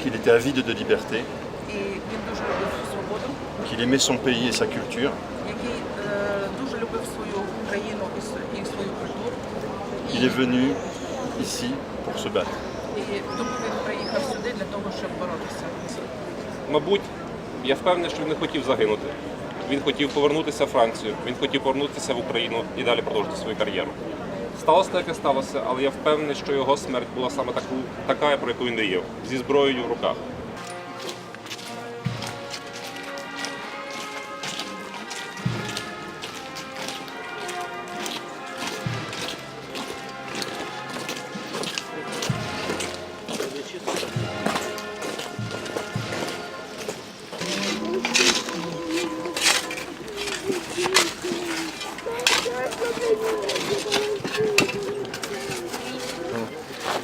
qu'il était avide de liberté. І він дуже любив свободу, qu'il aimait son pays et sa culture. який е, дуже любив свою країну і, свою культуру. Il est venu ici pour se battre. І тому він приїхав сюди для того, щоб боротися. Мабуть, я впевнений, що він не хотів загинути. Він хотів повернутися в Францію, він хотів повернутися в Україну і далі продовжити свою кар'єру. Сталося так, як сталося, але я впевнений, що його смерть була саме таку, така, про яку він мріяв, зі зброєю в руках.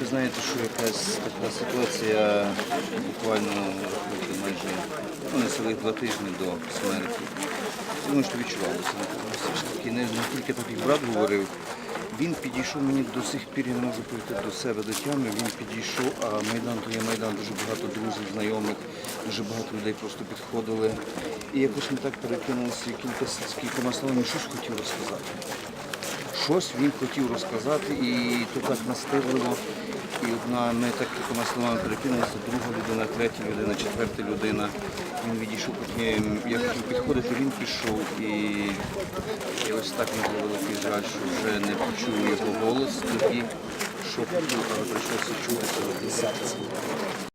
Ви знаєте, що якась така ситуація буквально майже ну, не цілих два тижні до смерті. Думаю, що відчувалося. Ж таки, не, тільки так, як брат говорив, він підійшов мені до сих пір, я не можу прийти до себе до тями, він підійшов, а Майдан то є Майдан, дуже багато друзів, знайомих, дуже багато людей просто підходили. І якось ми так перекинулися кілька, кількома словами, щось хотів розказати щось він хотів розказати, і то так настирливо. І одна ми так кількома словами перекинулися, друга людина, третя людина, четверта людина. Він відійшов, потім я хотів підходити, він пішов. І, і ось так мені великий жаль, що вже не почув його голос тоді, що почув, але прийшлося чути.